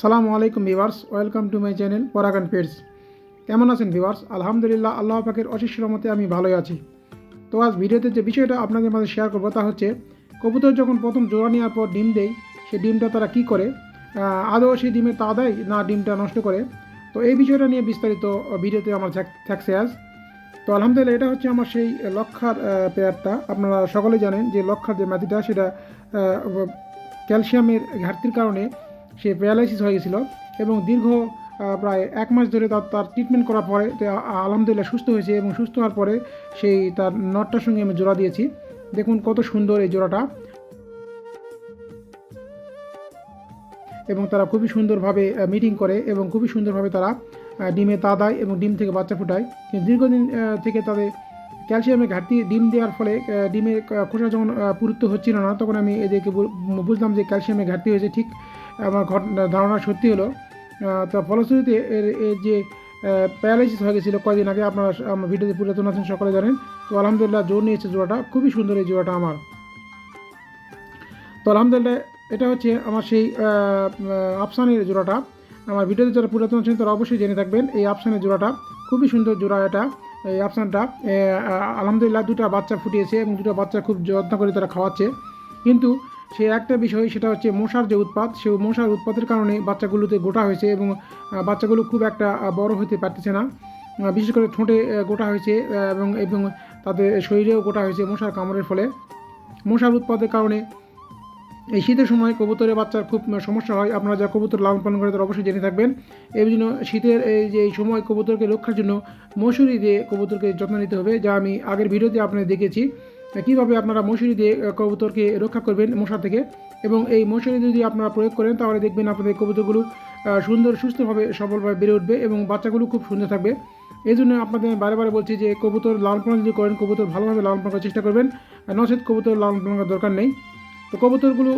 সালামু আলাইকুম viewers welcome to my channel পরাগান পেডস কেমন আছেন ভিভার্স আলহামদুলিল্লাহ আল্লাহ পাকের অশেষ রহমতে আমি ভালোই আছি। তো আজ ভিডিওতে যে বিষয়টা আপনাদের মাঝে শেয়ার করব তা হচ্ছে, কবুতর যখন প্রথম জোড়া নেওয়ার পর ডিম দেয় সেই ডিমটা তারা কি করে? আদৌ সেই ডিমের তা দেয় না ডিমটা নষ্ট করে? তো এই বিষয়টা নিয়ে বিস্তারিত ভিডিওতে আমার থাক- থাকছে আজ। তো আলহামদুলিল্লাহ, এটা হচ্ছে আমার সেই লক্ষার পেয়ারটা। আপনারা সকলে জানেন যে লক্ষার যে মাটিটা, সেটা ক্যালসিয়ামের ঘাটতির কারণে সে প্যারালাইসিস হয়ে গেছিল এবং দীর্ঘ প্রায় এক মাস ধরে তার তার ট্রিটমেন্ট করার পরে আলহামদুলিল্লাহ সুস্থ হয়েছে এবং সুস্থ হওয়ার পরে সেই তার নটটার সঙ্গে আমি জোড়া দিয়েছি। দেখুন কত সুন্দর এই জোড়াটা। এবং তারা খুবই সুন্দরভাবে মিটিং করে এবং খুবই সুন্দরভাবে তারা ডিমে তা দেয় এবং ডিম থেকে বাচ্চা ফোটায়। কিন্তু দীর্ঘদিন থেকে তাদের ক্যালসিয়ামের ঘাটতি ডিম দেওয়ার ফলে ডিমের খোসা যখন পুরুত্ব হচ্ছিল না, তখন আমি এদেরকে বুঝলাম যে ক্যালসিয়ামের ঘাটতি হয়েছে ঠিক আমার ঘটনা ধারণা সত্যি হলো তো ফলশ্রুতিতে এর এর যে প্যারালাইসিস হয়ে গেছিল কয়দিন আগে, আপনারা আমার ভিডিওতে পুরাতন আছেন, সকলে জানেন। তো আলহামদুলিল্লাহ জোর নিয়েছে জোড়াটা, খুবই সুন্দর এই জোড়াটা আমার। তো আলহামদুলিল্লাহ এটা হচ্ছে আমার সেই আফসানের জোড়াটা। আমার ভিডিওতে যারা পুরাতন আছেন, তারা অবশ্যই জেনে থাকবেন, এই আফসানের জোড়াটা খুবই সুন্দর জোড়া এটা, এই আফসানটা আলহামদুলিল্লাহ দুটো বাচ্চা ফুটিয়েছে এবং দুটো বাচ্চা খুব যত্ন করে তারা খাওয়াচ্ছে। কিন্তু সে একটা বিষয়, সেটা হচ্ছে মশার যে উৎপাত সেই মশার উৎপাতের কারণে বাচ্চাগুলোতে গোটা হয়েছে এবং বাচ্চাগুলো খুব একটা বড় হতে পারতেছে না। বিশেষ করে ঠোঁটে গোটা হয়েছে এবং এবং তাদের শরীরেও গোটা হয়েছে মশার কামড়ের ফলে। মশার উৎপাদের কারণে এই শীতের সময় কবুতরের বাচ্চার খুব সমস্যা হয়। আপনারা যারা কবুতর লালন পালন করে তারা অবশ্যই জেনে থাকবেন। এই জন্য শীতের এই যে, এই সময় কবুতরকে রক্ষার জন্য মশুরি দিয়ে কবুতরকে যত্ন নিতে হবে, যা আমি আগের ভিডিওতে আপনাদের দেখেছি কীভাবে আপনারা মশুরি দিয়ে কবুতরকে রক্ষা করবেন মশা থেকে? এবং এই মশুরি যদি আপনারা প্রয়োগ করেন, তাহলে দেখবেন আপনাদের কবুতরগুলো সুন্দর সুস্থভাবে সফলভাবে বেড়ে উঠবে এবং বাচ্চাগুলো খুব সুন্দর থাকবে। এই জন্য আপনাদের বারে বারে বলছি যে, কবুতর লালন পালন যদি করেন, কবুতর ভালোভাবে লালন পালন করার চেষ্টা করবেন। নচেত কবুতর লালন পালন করার দরকার নেই। তো কবুতরগুলো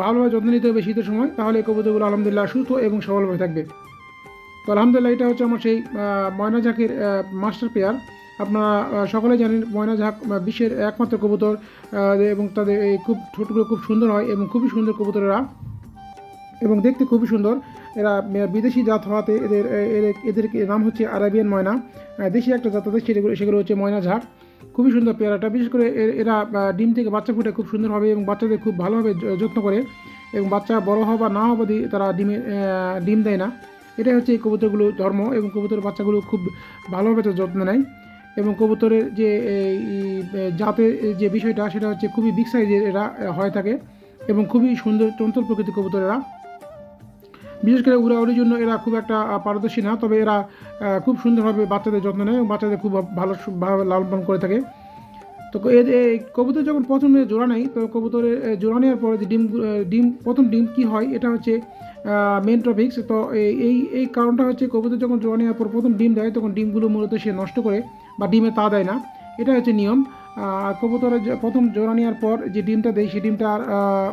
ভালোভাবে যত্ন নিতে হবে শীতের সময়, তাহলে কবুতরগুলো আলহামদুলিল্লাহ সুস্থ এবং সবলভাবে থাকবে। তো আলহামদুলিল্লাহ, এটা হচ্ছে আমার সেই ময়না ঝাঁকের মাস্টার পেয়ার আপনারা সকলে জানেন ময়না ঝাঁক বিশ্বের একমাত্র কবুতর এবং তাদের এই খুব ঠোঁটগুলো খুব সুন্দর হয় এবং খুবই সুন্দর কবুতরেরা। এবং দেখতে খুবই সুন্দর। এরা বিদেশি জাত হওয়াতে এদের এদের নাম হচ্ছে আরাবিয়ান ময়না। দেশি একটা জাত আছে, সেগুলো সেগুলো হচ্ছে ময়না ঝাঁক। খুবই সুন্দর পেয়ারাটা। বিশেষ করে এর- ডিম থেকে বাচ্চা ফুটে খুব সুন্দরভাবে এবং বাচ্চাদের খুব ভালোভাবে যত্ন করে। এবং বাচ্চা বড় হওয়া বা না হওয়া তারা ডিমে ডিম দেয় না। এটাই হচ্ছে এই কবুতরগুলো ধর্ম এবং কবুতরের বাচ্চাগুলো খুব ভালোভাবে যত্ন নেয়। এবং কবুতরের যে জাতের যে বিষয়টা, সেটা হচ্ছে খুবই বিগ সাইজের এরা হয়ে থাকে এবং খুবই সুন্দর, চঞ্চল প্রকৃতির কবুতরেরা বিশেষ করে উড়াউড়ির জন্য এরা খুব একটা পারদর্শী না, তবে এরা খুব সুন্দরভাবে বাচ্চাদের যত্ন নেয় এবং বাচ্চাদের খুব ভালো ভাবে লালন করে থাকে। তো এই কবুতর যখন প্রথমে জোড়া নেয়, তো কবুতরের জোড়া নেওয়ার পরে যে ডিম ডিম, প্রথম ডিম কি হয়, এটা হচ্ছে মেন টপিক্স তো এই- এই কারণটা হচ্ছে কবুতর যখন জোড়া নেওয়ার পর প্রথম ডিম দেয়, তখন ডিমগুলো মূলত সে নষ্ট করে বা ডিমে তা দেয় না। এটা হচ্ছে নিয়ম। কবুতরের প্রথম জোড়া নেওয়ার পর যে ডিমটা দেয় সেই ডিমটা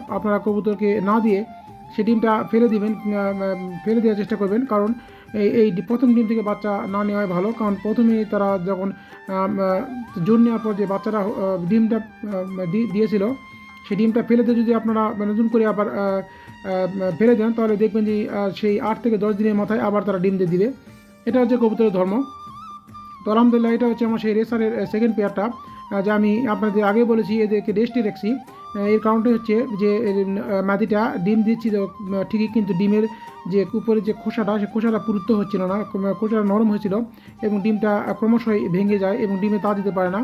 আপনারা কবুতরকে না দিয়ে সেই ডিমটা ফেলে দিবেন ফেলে দেওয়ার চেষ্টা করবেন। কারণ এই এই প্রথম ডিম থেকে বাচ্চা না নেওয়াই ভালো। কারণ প্রথমে তারা যখন জোর নেওয়ার পর যে বাচ্চারা ডিমটা দিয়েছিল, সেই ডিমটা ফেলে দিয়ে যদি আপনারা নতুন করে আবার ফেলে দেন, তাহলে দেখবেন যে সেই আট থেকে দশ দিনের মাথায় আবার তারা ডিম দিয়ে দিবে। এটা হচ্ছে কবুতরের ধর্ম। তো আলহামদুলিল্লাহ, এটা হচ্ছে আমার সেই রেসারের সেকেন্ড পেয়ারটা যা আমি আপনাদের আগে বলেছি, এদেরকে রেস্টে রাখছি। এর কারণটা হচ্ছে যে মাদিটা ডিম দিচ্ছিল ঠিকই কিন্তু ডিমের যে উপরে যে খোসাটা, সে খোসাটা পুরুত্ব হচ্ছিল না খোসাটা নরম হয়েছিল এবং ডিমটা ক্রমশই ভেঙে যায় এবং ডিমে তা দিতে পারে না।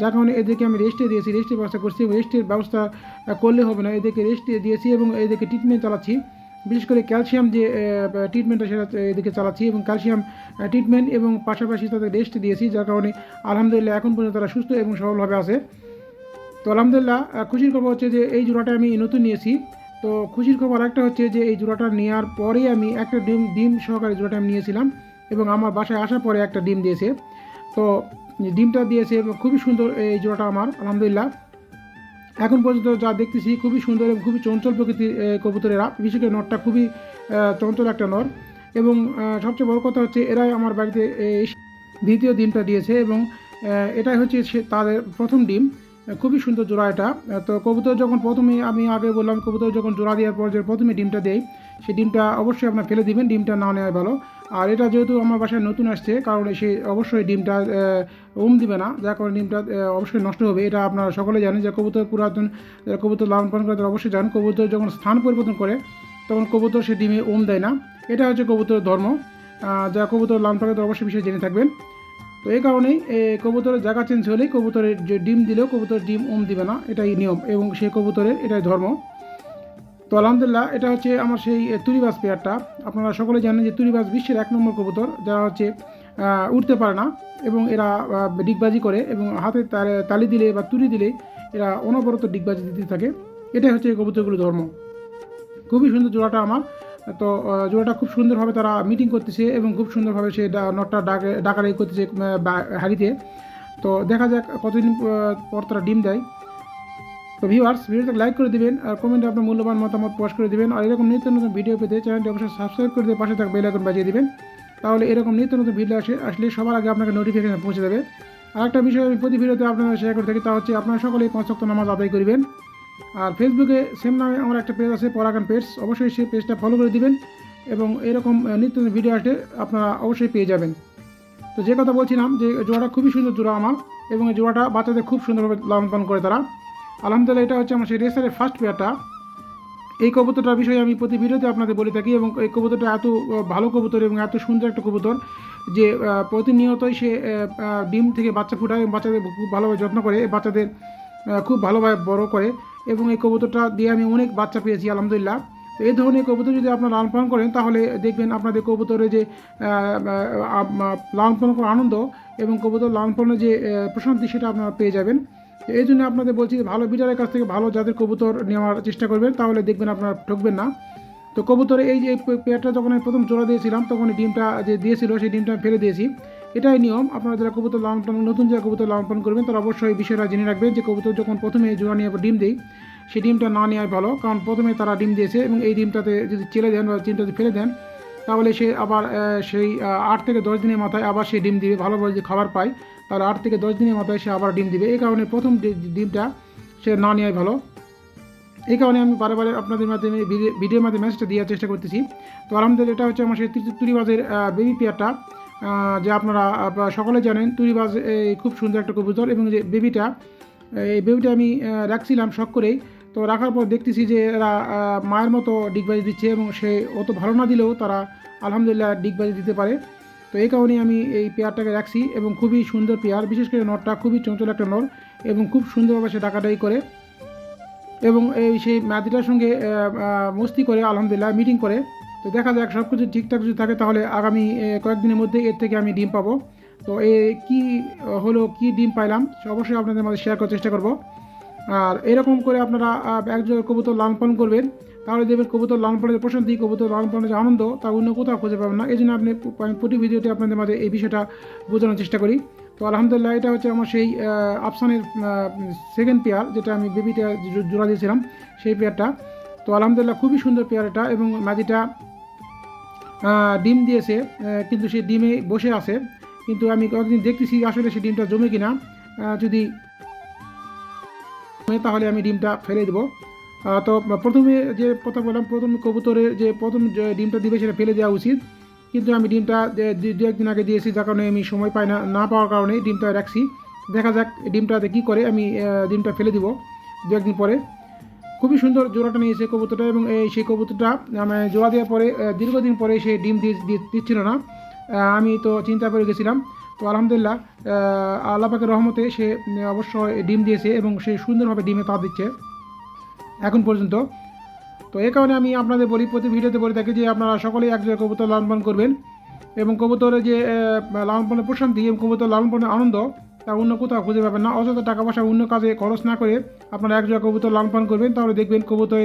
যার কারণে এদেরকে আমি রেস্টে দিয়েছি রেস্টের ব্যবস্থা করছি এবং রেস্টের ব্যবস্থা করলে হবে না। এদেরকে রেস্টে দিয়েছি এবং এদেরকে ট্রিটমেন্ট চালাচ্ছি। বিশেষ করে ক্যালসিয়াম যে ট্রিটমেন্টটা সেটা এদিকে চালাচ্ছি এবং ক্যালসিয়াম ট্রিটমেন্ট এবং পাশাপাশি তাদের রেস্ট দিয়েছি, যার কারণে আলহামদুলিল্লাহ এখন পর্যন্ত তারা সুস্থ এবং সবলভাবে আছে। তো আলহামদুলিল্লাহ খুশির খবর হচ্ছে যে এই জোড়াটা আমি নতুন নিয়েছি। তো খুশির খবর একটা হচ্ছে যে এই জোড়াটা নেওয়ার পরেই আমি একটা ডিম ডিম সহকারে জোড়াটা আমি নিয়েছিলাম এবং আমার বাসায় আসার পরে একটা ডিম দিয়েছে। তো ডিমটা দিয়েছে এবং খুবই সুন্দর এই জোড়াটা আমার, আলহামদুলিল্লাহ। এখন পর্যন্ত যা দেখতেছি খুবই সুন্দর এবং খুবই চঞ্চল প্রকৃতির কবুতরেরা, বিশেষ করে নরটা খুবই চঞ্চল একটা নর। এবং সবচেয়ে বড় কথা হচ্ছে এরাই আমার বাড়িতে দ্বিতীয় ডিমটা দিয়েছে এবং এটাই হচ্ছে তাদের প্রথম ডিম। খুবই সুন্দর জোড়া এটা। তো কবুতর যখন প্রথমে আমি আগে বললাম, কবুতর যখন জোড়া দেওয়ার পর যে প্রথমে ডিমটা দেই সেই ডিমটা অবশ্যই আপনার ফেলে দিবেন, ডিমটা না নেওয়াই ভালো। আর এটা যেহেতু আমার বাসায় নতুন আসছে, কারণ সে অবশ্যই ডিমটা ওম দিবে না, যার কারণে ডিমটা অবশ্যই নষ্ট হবে। এটা আপনারা সকলে জানেন যে কবুতর পুরাতন কবুতর লালন পালন করে অবশ্যই জানেন, কবুতর যখন স্থান পরিবর্তন করে, তখন কবুতর সে ডিমে ওম দেয় না। এটা হচ্ছে কবুতর ধর্ম। যা কবুতর লালন পালন অবশ্যই বিষয়ে জেনে থাকবেন। তো এই কারণেই কবুতরের জায়গা চেঞ্জ হলেই কবুতরের যে ডিম দিলেও কবুতর ডিম ওম দিবে না এটাই নিয়ম এবং সেই কবুতরের এটাই ধর্ম। তো আলহামদুলিল্লাহ এটা হচ্ছে আমার সেই এ, তুরিবাজ পেয়ারটা। আপনারা সকলে জানেন যে তুরিবাজ বিশ্বের এক নম্বর কবুতর যারা হচ্ছে উঠতে পারে না এবং এরা ডিগবাজি করে এবং হাতে তালে- তালি দিলে বা তুলি দিলে এরা অনবরত ডিগবাজি দিতে থাকে। এটাই হচ্ছে এই কবুতরগুলো ধর্ম। খুবই সুন্দর জোড়াটা আমার। তো জোড়াটা খুব সুন্দরভাবে তারা মিটিং করতেছে এবং খুব সুন্দরভাবে সে নটটা ডাকে, ডাকাডাকি করতেছে হাড়িতে। তো দেখা যাক কতদিন পর তারা ডিম দেয়। তো ভিউয়ার্স ভিডিওটা লাইক করে দেবেন, আর কমেন্টে আপনার মূল্যবান মতামত পোস্ট করে দেবেন। আর এরকম নিত্য নতুন ভিডিও পেতে চ্যানেলটি অবশ্যই সাবস্ক্রাইব করে দিয়ে পাশে থাকা বেল বাজিয়ে দেবেন। তাহলে এরকম নিত্য নতুন ভিডিও আসে, আসলে সবার আগে আপনাকে নোটিফিকেশন পৌঁছে দেবে। আর একটা বিষয় আমি প্রতি ভিডিওতে আপনারা শেয়ার করে থাকি, তা হচ্ছে আপনারা সকলেই পাঁচ সপ্তাহ নামাজ আদায় করবেন। আর ফেসবুকে সেম নামে আমার একটা পেজ আছে পরাগান পেজ অবশ্যই সেই পেজটা ফলো করে দিবেন এবং এরকম নিত্য ভিডিও আসলে আপনারা অবশ্যই পেয়ে যাবেন। তো যে কথা বলছিলাম যে জোড়াটা খুবই সুন্দর জোড়া আমার এবং এই জোড়াটা বাচ্চাদের খুব সুন্দরভাবে লালন পালন করে তারা। আলহামদুলিল্লাহ এটা হচ্ছে আমার সেই রেসারের ফার্স্ট পেয়ারটা এই কবুতরটার বিষয়ে আমি প্রতি ভিডিওতে আপনাদের বলে থাকি এবং এই কবুতরটা এত ভালো কবুতর এবং এত সুন্দর একটা কবুতর যে প্রতিনিয়তই সে ডিম থেকে বাচ্চা ফুটায় এবং বাচ্চাদের খুব ভালোভাবে যত্ন করে, বাচ্চাদের খুব ভালোভাবে বড় করে। এবং এই কবুতরটা দিয়ে আমি অনেক বাচ্চা পেয়েছি, আলহামদুলিল্লাহ। তো এই ধরনের কবুতর যদি আপনারা লালন পালন করেন, তাহলে দেখবেন আপনাদের কবুতরের যে লালন পালন করার আনন্দ এবং কবুতর লালন পালনের যে প্রশান্তি সেটা আপনারা পেয়ে যাবেন। এই জন্য আপনাদের বলছি ভালো বিটারের কাছ থেকে ভালো জাতের কবুতর নেওয়ার চেষ্টা করবেন, তাহলে দেখবেন আপনারা ঠকবেন না। তো কবুতরে এই যে পেয়ারটা যখন আমি প্রথম জোড়া দিয়েছিলাম, তখন ডিমটা যে দিয়েছিল, সেই ডিমটা ফেলে দিয়েছি। এটাই নিয়ম। আপনারা যারা কবুতর লালন পালন নতুন যারা কবুতর লালন পালন করবেন, তারা অবশ্যই এই বিষয়টা জেনে রাখবেন যে কবুতর যখন প্রথমে জোড়া নিয়ে ডিম দেয় সেই ডিমটা না নেওয়াই ভালো। কারণ প্রথমে তারা ডিম দিয়েছে এবং এই ডিমটাতে যদি চেলে দেন বা ডিমটাতে ফেলে দেন, তাহলে সে আবার সেই আট থেকে দশ দিনের মাথায় আবার সে ডিম দিবে ভালোভাবে যদি খাবার পায়, তাহলে আট থেকে দশ দিনের মাথায় সে আবার ডিম দিবে। এই কারণে প্রথম ডিমটা সে না নেওয়াই ভালো। এই কারণে আমি বারে আপনাদের মাধ্যমে, ভিডিও- ভিডিওর মাধ্যমে মেসেজটা দেওয়ার চেষ্টা করতেছি। তো আলহামদুলিল্লাহ, এটা হচ্ছে আমার সেই তুরি- তুরিবাজের বেবি পেয়ারটা যে আপনারা সকলে জানেন তুরিবাজ এই খুব সুন্দর একটা কবুতর এবং যে বেবিটা, এই বেবিটা আমি রাখছিলাম শখ করেই। তো রাখার পর দেখতেছি যে এরা মায়ের মতো ডিগবাজি দিচ্ছে এবং সে অত ভালো না দিলেও তারা আলহামদুলিল্লাহ ডিগবাজি দিতে পারে। তো এই কারণেই আমি এই পেয়ারটাকে রাখছি এবং খুবই সুন্দর পেয়ার, বিশেষ করে নরটা খুবই চঞ্চল একটা নর এবং খুব সুন্দরভাবে সে ডাকাডাকি করে। এবং এই সেই ম্যাদিটার সঙ্গে মস্তি করে, আলহামদুলিল্লাহ, মিটিং করে। তো দেখা যাক সব কিছু ঠিকঠাক যদি থাকে তাহলে আগামী কয়েকদিনের মধ্যে এর থেকে আমি ডিম পাবো। তো এ, কী হলো কি ডিম পাইলাম অবশ্যই আপনাদের মাঝে শেয়ার করার চেষ্টা করব। আর এরকম করে আপনারা একজন কবুতর লালন পালন করবেন, তাহলে দেখবেন কবুতর লালন পালনের প্রশান্তি কবুতর লালন পালনের যে আনন্দ, তা অন্য কোথাও খুঁজে পাবেন না। এই জন্য আপনি প্রতি ভিডিওতে আপনাদের মাঝে এই বিষয়টা বোঝানোর চেষ্টা করি। তো আলহামদুলিল্লাহ, এটা হচ্ছে আমার সেই আফসানের সেকেন্ড পেয়ার যেটা আমি বেবিটা জোড়া দিয়েছিলাম, সেই পেয়ারটা তো আলহামদুলিল্লাহ, খুবই সুন্দর পেয়ার এটা এবং মাদিটা ডিম দিয়েছে কিন্তু সে ডিমে বসে আছে। কিন্তু আমি কয়েকদিন দেখতেছি আসলে সে ডিমটা জমে কিনা। যদি তাহলে আমি ডিমটা ফেলে দেবো। তো প্রথমে যে কথা বললাম, প্রথম কবুতরের যে প্রথম ডিমটা দিবে সেটা ফেলে দেওয়া উচিত। কিন্তু আমি ডিমটা দু একদিন আগে দিয়েছি, যার কারণে আমি সময় পাই না না পাওয়ার কারণে ডিমটা রাখছি। দেখা যাক ডিমটাতে কী করে, আমি ডিমটা ফেলে দিব দু একদিন পরে। খুবই সুন্দর জোড়াটা নিয়েছে কবুতরটা এবং এই সেই কবুতরটা আমি জোড়া দেওয়ার পরে দীর্ঘদিন পরে সে ডিম দিয়ে দিচ্ছিল না। আমি তো চিন্তা করে গেছিলাম। তো আলহামদুলিল্লাহ আহ, আল্লাহ পাকের রহমতে সে উম, অবশ্যই ডিম দিয়েছে এবং সে সুন্দরভাবে ডিমে পা দিচ্ছে এখন পর্যন্ত। তো এই কারণে আমি আপনাদের বলি প্রতি ভিডিওতে বলে থাকি যে আপনারা সকলেই এক জায়গায় কবুতর লালন পালন করবেন এবং কবুতরের যে লালন পালনের প্রশান্তি এবং কবুতর লালন পালনের আনন্দ তা অন্য কোথাও খুঁজে পাবেন না। অযথা টাকা পয়সা অন্য কাজে খরচ না করে আপনারা এক জায়গায় কবুতর লালন করবেন তাহলে দেখবেন কবুতরে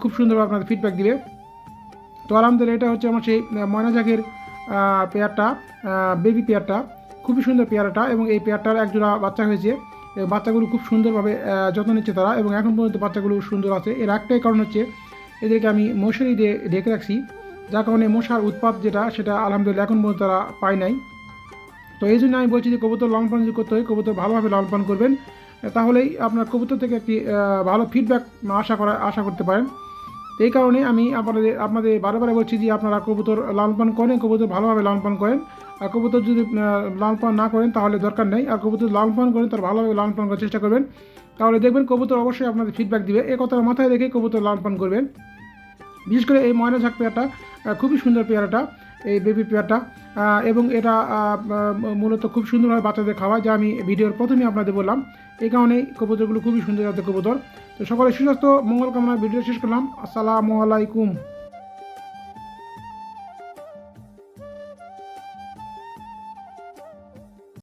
খুব সুন্দরভাবে আপনাদের ফিডব্যাক দিবে। তো আলহামদুলিল্লাহ এটা হচ্ছে আমার সেই আহ, ময়না জাগের পেয়ারটা বেবি পেয়ারটা। খুবই সুন্দর পেয়ারাটা এবং এই পেয়ারটার একজোড়া বাচ্চা হয়েছে। বাচ্চাগুলো খুব সুন্দরভাবে যত্ন নিচ্ছে তারা এবং এখন পর্যন্ত বাচ্চাগুলো সুন্দর আছে। এর একটাই কারণ হচ্ছে এদেরকে আমি মশারি দিয়ে ঢেকে রাখছি। যার কারণে মশার উৎপাত যেটা সেটা আলহামদুলিল্লাহ এখন পর্যন্ত তারা পায় নাই। তো এই জন্য আমি বলছি যে কবুতর লালন পালন যদি করতে হয়, কবুতর ভালোভাবে লালন পালন করবেন। তাহলেই আপনার কবুতর থেকে একটি ভালো ফিডব্যাক আশা করা, আশা করতে পারেন। এই কারণে আমি আপনাদের আপনাদের বারে বলছি যে আপনারা কবুতর লালন পালন করেন, কবুতর ভালোভাবে লালন পালন করেন। আর কবুতর যদি লালন পালন না করেন, তাহলে দরকার নেই। আর কবুতর লালন পালন করেন, তার ভালোভাবে লালন পালন করার চেষ্টা করবেন। তাহলে দেখবেন কবুতর অবশ্যই আপনাদের ফিডব্যাক দিবে। এ কথাটা মাথায় রেখে কবুতর লালন পালন করবেন। বিশেষ করে এই ময়না ঝাঁক পেয়ারটা খুবই সুন্দর পেয়ারাটা, এই বেবি পেয়ারটা। এবং এটা মূলত খুব সুন্দরভাবে বাচ্চাদের খাওয়া যা আমি ভিডিওর প্রথমেই আপনাদের বললাম। এই কারণেই কবুতরগুলো খুবই সুন্দর জাতের কবুতর। তো সকলে সুস্বাস্থ্য, মঙ্গল কামনা ভিডিও শেষ করলাম। আসসালামু আলাইকুম।